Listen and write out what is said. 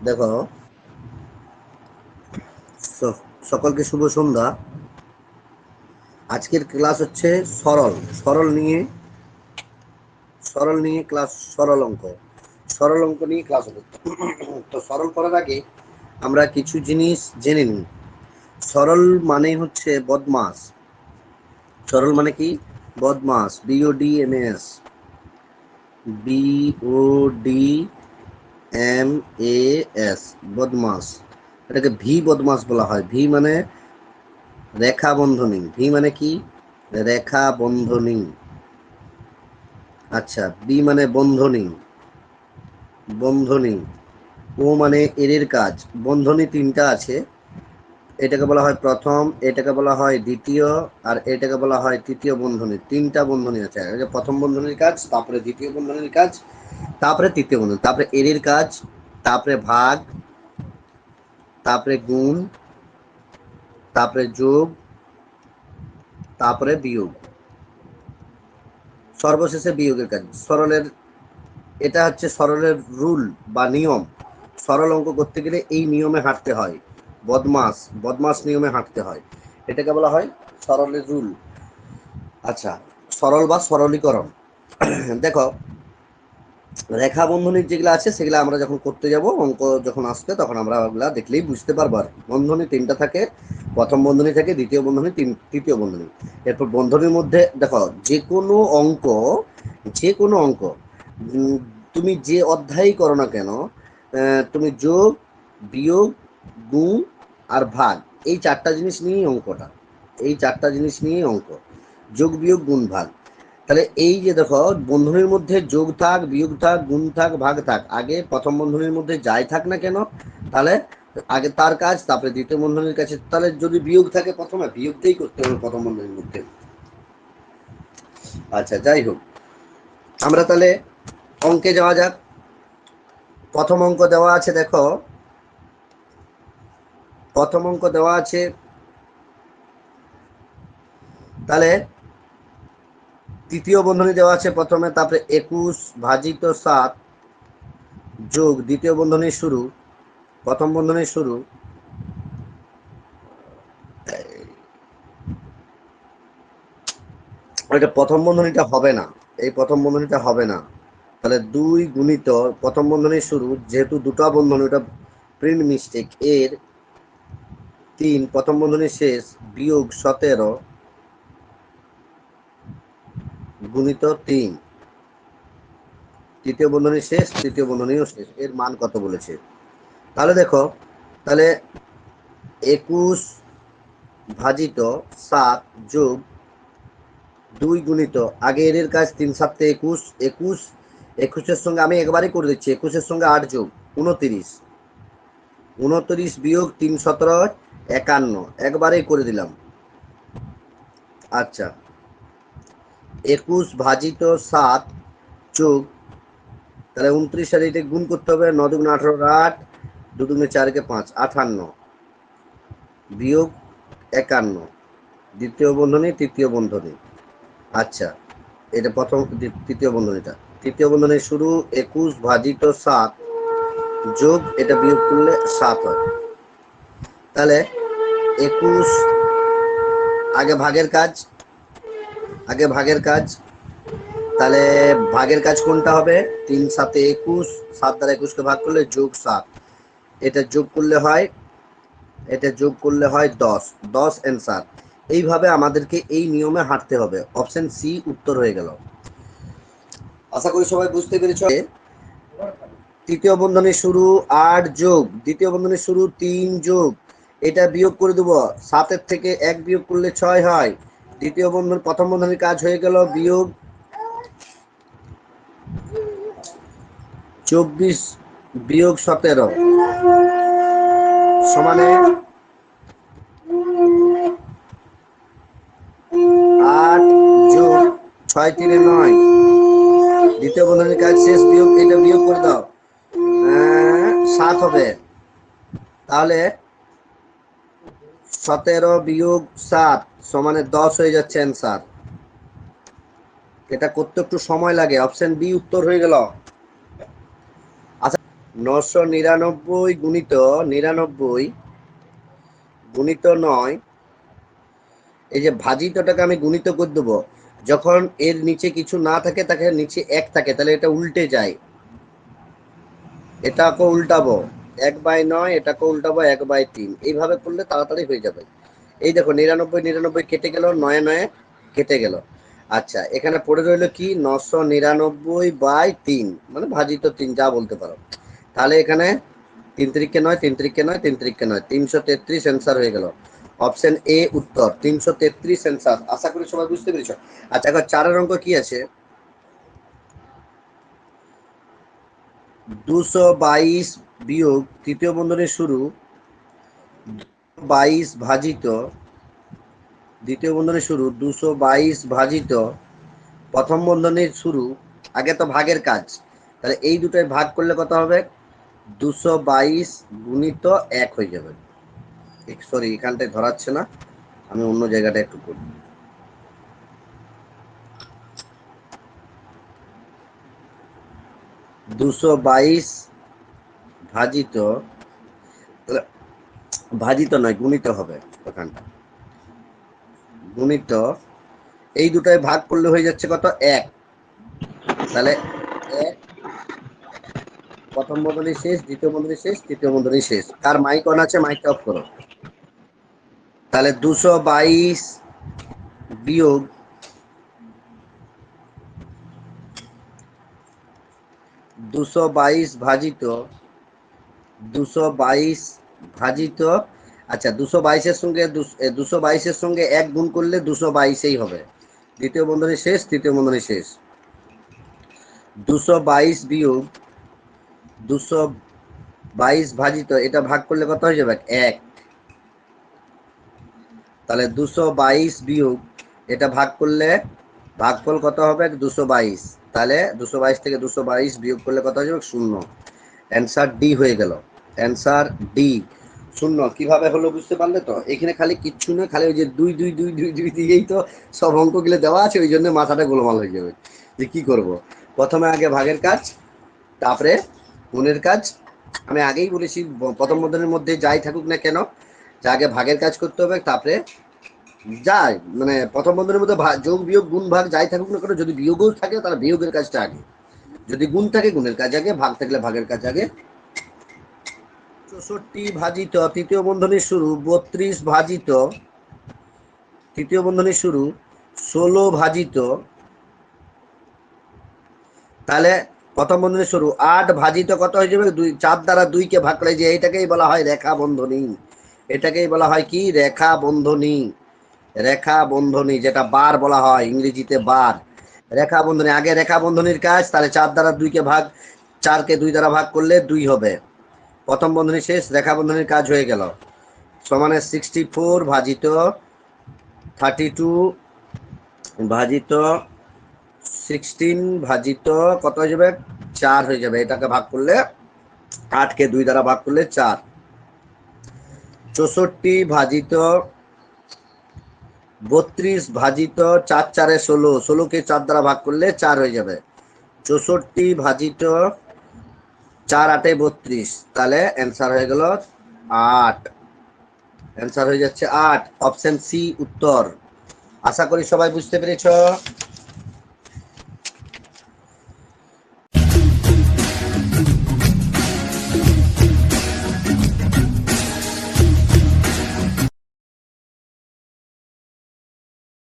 দেখো। সকলকে শুভ সন্ধ্যা। আজকের ক্লাস হচ্ছে সরল। সরল নিয়ে সরল নিয়ে ক্লাস, সরল অঙ্ক। সরল অঙ্ক নিয়ে ক্লাস হবে তো সরল করার আগে আমরা কিছু জিনিস জেনে নিই। সরল মানে হচ্ছে বদমাস। সরল মানে কি? বদমাস। B O D M S B O D M A S বদমাস। এটাকে ভি বদমাস বলা হয়। ভি মানে রেখা বন্ধনী ভি মানে কি? রেখা বন্ধনী আচ্ছা বি মানে বন্ধনী। বন্ধনী। ও মানে এর কাজ। বন্ধনী তিনটা আছে। এটাকে বলা হয় প্রথম, এটাকে বলা হয় দ্বিতীয়, আর এটাকে বলা হয় তৃতীয় বন্ধনী। তিনটা বন্ধনী আছে। আগে প্রথম বন্ধনীর কাজ, তারপরে দ্বিতীয় বন্ধনীর কাজ, তারপরে তৃতীয় বন্ধনী। তারপরে এর কাজ, তারপরে ভাগ, তারপরে গুণ, তারপরে যোগ, তারপরে বিয়োগ। সর্বশেষে বিয়োগের কাজ। সরলের, এটা হচ্ছে সরলের রুল বা নিয়ম। সরল অঙ্ক করতে গেলে এই নিয়মে হাঁটতে হয়। বদমাস বদমাস নিয়মে হাঁটতে হয়। এটাকে বলা হয় সরলের রুল। আচ্ছা সরল বা সরলীকরণ। দেখো, রেখা বন্ধনীর যেগুলো আছে, সেগুলো আমরা যখন করতে যাব, অঙ্ক যখন আসবে, তখন আমরা ওগুলা দেখলেই বুঝতে পারব আর বন্ধনী তিনটা থাকে, প্রথম বন্ধনী থাকে, দ্বিতীয় বন্ধনী, তিন, তৃতীয় বন্ধনী। এরপর বন্ধনীর মধ্যে, দেখো যে কোনো অঙ্ক যে কোনো অঙ্ক তুমি যে অধ্যায়ই করো না কেন তুমি যোগ, বিয়োগ গুণ আর ভাগ, এই চারটা জিনিস নিয়েই অঙ্কটা। এই চারটা জিনিস নিয়েই অঙ্ক। যোগ বিয়োগ গুণ ভাগ। তাহলে এই যে দেখো, বন্ধনীর মধ্যে যোগ থাক, বিয়োগ থাক, গুণ থাক, ভাগ থাক, আগে প্রথম বন্ধনীর মধ্যে যাই থাক না কেন, তাহলে আগে তার কাজ, তারপরে দ্বিতীয় বন্ধনীর কাছে, তাহলে যদি বিয়োগ থাকে প্রথমে, বিয়োগ দিয়েই করতে হবে প্রথম বন্ধনীর মধ্যে। আচ্ছা যাই হোক। আমরা তাহলে অঙ্কে যাওয়া যাক। প্রথম অঙ্ক দেওয়া আছে, দেখো প্রথম অঙ্ক দেওয়া আছে। তাহলে তৃতীয় বন্ধনী দেওয়া আছে প্রথমে, তারপরে একুশ ভাজিত সাত যোগ দ্বিতীয় বন্ধনীর শুরু, প্রথম বন্ধনীর শুরু। এটা প্রথম বন্ধনীটা হবে না, এই প্রথম বন্ধনীটা হবে না। তাহলে দুই গুণিত প্রথম বন্ধনীর শুরু, যেহেতু দুটো বন্ধনী, ওটা প্রিন্ট মিস্টেক এর তিন, প্রথম বন্ধনী শেষ, বিয়োগ সতেরো, গুণিত তিন। তৃতীয় বন্ধনী শেষ, তৃতীয় বন্ধনীও শেষ। এর মান কত বলেছে? তাহলে দেখো, তাহলে একুশ ভাজিত সাত যোগ দুই গুণিত আগে এর কাজ তিন সাতে একুশ একুশ, একুশের সঙ্গে আমি একবারই করে দিচ্ছি, একুশের সঙ্গে আট যোগ, উনতিরিশ। উনত্রিশ বিয়োগ তিন সতেরো একান্ন। একবারেই করে দিলাম। আচ্ছা। একুশ ভাজিত সাত যোগ, তাহলে উনত্রিশ সালে এটা গুণ করতে হবে, ন দুগুণ আঠারো আট, দু দুগুণে চারকে পাঁচ, আঠান্ন। বিয়োগ একান্ন। দ্বিতীয় বন্ধনী, তৃতীয় বন্ধনী। আচ্ছা এটা প্রথম তৃতীয় বন্ধনীটা। তৃতীয় বন্ধনীর শুরু, একুশ ভাজিত সাত যোগ, এটা বিয়োগ করলে সাত হয়। তাহলে একুশ, আগে ভাগের কাজ, আগে ভাগের কাজ। তাহলে ভাগের কাজ কোনটা হবে? তিন সাতে একুশ, সাত দ্বারা একুশকে ভাগ করলে যোগ সাত। এটা যোগ করলে হয়, এটা যোগ করলে হয় দশ। দশ অ্যান্সার এইভাবে আমাদেরকে এই নিয়মে হাঁটতে হবে। অপশন সি উত্তর হয়ে গেল। আশা করি সবাই বুঝতে পেরেছ। তৃতীয় বন্ধনীর শুরু আট যোগ। দ্বিতীয় বন্ধনীর শুরু তিন যোগ। এটা বিয়োগ করে দেবো। সাতের থেকে এক বিয়োগ করলে ছয় হয়। দ্বিতীয় বন্ধন, প্রথম বন্ধনীর কাজ হয়ে গেল বিয়োগ চব্বিশ বিয়োগ সতেরো। সমানে আট যোগ ছয় তিনে নয়। দ্বিতীয় বন্ধনীর কাজ শেষ, বিয়োগ, এটা বিয়োগ করে দাও। সাত হবে। তাহলে সতেরো বিয়োগ সাত সমানে দশ হয়ে যাচ্ছে অ্যান্সার। এটা করতে একটু সময় লাগে, অপশন বি উত্তর হয়ে গেল। আচ্ছা নশো নিরানব্বই গুণিত নিরানব্বই গুণিত নয়, এই যে ভাজিতটাকে আমি গুণিত করে দেবো। যখন এর নিচে কিছু না থাকে, তাকে নিচে এক থাকে, তাহলে এটা উল্টে যায়। এটাকে উল্টাবো। এক বাই নয়, এটাকে উল্টাবো এক বাই তিন। এইভাবে করলে তাড়াতাড়ি হয়ে যাবে। এই দেখো, নিরানব্বই নিরানব্বই কেটে গেল, নয়, নয়ে কেটে গেল। আচ্ছা এখানে পড়ে রইল কি? নশো নিরানব্বই বাই তিন মানে ভাজিত তিন, যা বলতে পারো। তাহলে এখানে তিন তিরিখকে নয়, তিন তিরিখকে নয়, তিন তিরিখকে নয়, তিনশো তেত্রিশ অ্যান্সার হয়ে গেল। অপশন এ উত্তর, তিনশো তেত্রিশ অ্যান্সার আশা করি সবাই বুঝতে পেরেছ। আচ্ছা এখন চারের অঙ্ক কি আছে? দুশো বাইশ বিয়োগ তৃতীয় বন্ধনের শুরু বাইশ ভাজিত, দ্বিতীয় বন্ধনের শুরু, দুশো বাইশ ভাজিত, প্রথম বন্ধনীর শুরু, আগে তো ভাগের কাজ। তাহলে এই দুটোয় ভাগ করলে কত হবে? দুশো বাইশ গুণিত এক হয়ে যাবে। সরি এখানটায় ধরাচ্ছে না। আমি অন্য জায়গাটা একটু করি দুশো বাইশ ভাজিত ভাজিত নয়, গুণিত হবে ওখানটা গুণিত, এই দুটায় ভাগ করলে হয়ে যাচ্ছে কত? এক। তাহলে প্রথম বন্ধনী শেষ, দ্বিতীয় বন্ধনী শেষ, তৃতীয় বন্ধনী শেষ। তার মাইক অন আছে মাইক অফ করো। তাহলে দুশো বাইশ বিয়োগ দুশো বাইশ ভাজিত দুশো বাইশ ভাজিত আচ্ছা দুশো বাইশের সঙ্গে দুশো বাইশের সঙ্গে এক গুণ করলে দুশো বাইশেই হবে। দ্বিতীয় বন্ধনী শেষ, তৃতীয় বন্ধনী শেষ। দুশো বাইশ বিয়োগ দুশো বাইশ ভাজিত, এটা ভাগ করলে কত হয়ে যাবে? এক। তাহলে দুশো বাইশ বিয়োগ, এটা ভাগ করলে ভাগফল কত হবে? দুশো বাইশ। তাহলে দুশো বাইশ থেকে দুশো বাইশ বিয়োগ করলে কত হয়ে যাবে? শূন্য। অ্যান্সার ডি হয়ে গেল। Answer D. শূন্য, কীভাবে হলো বুঝতে পারলে তো? এখানে খালি কিচ্ছু নয় খালি ওই যে দুই দুই দুই দুই দুই দিয়েই তো সব অঙ্কগুলো দেওয়া আছে, ওই জন্য মাথাটা গোলমাল হয়ে যাবে। যে কি করব? প্রথমে আগে ভাগের কাজ, তারপরে গুণের কাজ। আমি আগেই বলেছি, প্রথম বন্ধনের মধ্যে যাই থাকুক না কেন, যে আগে ভাগের কাজ করতে হবে, তারপরে যাই। মানে প্রথম বন্ধনের মধ্যে যোগ, বিয়োগ, গুণ, ভাগ যাই থাকুক না কেন, যদি বিয়োগও থাকে তাহলে বিয়োগের কাজটা আগে। যদি গুণ থাকে, গুণের কাজ আগে, ভাগ থাকলে ভাগের কাজ আগে। চৌষট্টি ভাজিত, তৃতীয় বন্ধনী শুরু, বত্রিশ ভাজিত, তৃতীয় বন্ধনীর শুরু, ষোলো ভাজিত। তাহলে প্রথম বন্ধনী শুরু, আট ভাজিত কত হয়ে যাবে? দুই, চার দ্বারা দুইকে ভাগ করে যে এটাকেই বলা হয় রেখা বন্ধনী। এটাকেই বলা হয় কি? রেখা বন্ধনী। রেখা বন্ধনী, যেটা বার বলা হয় ইংরেজিতে বার। রেখা বন্ধনী, আগে রেখা বন্ধনীর কাজ, তাহলে চার দ্বারা দুইকে ভাগ, চারকে দুই দ্বারা ভাগ করলে দুই হবে। প্রথম বন্ধনী শেষ রেখা বন্ধনীর কাজ হয়ে গেল। সমানে সিক্সটি ফোর ভাজিত থার্টি টু ভাজিত সিক্সটিন ভাজিত কত হয়ে যাবে? চার হয়ে যাবে। এটাকে ভাগ করলে আটকে দুই দ্বারা ভাগ করলে চার। চৌষট্টি ভাজিত, বত্রিশ ভাজিত, চার চারে ষোলো। ষোলোকে চার দ্বারা ভাগ করলে চার হয়ে যাবে। চৌষট্টি ভাজিত চার আটে বত্রিশ। তাহলে অ্যান্সার হয়ে গেল আট। অ্যান্সার হয়ে যাচ্ছে আট। অপশন সি উত্তর। আশা করি সবাই বুঝতে পেরেছ?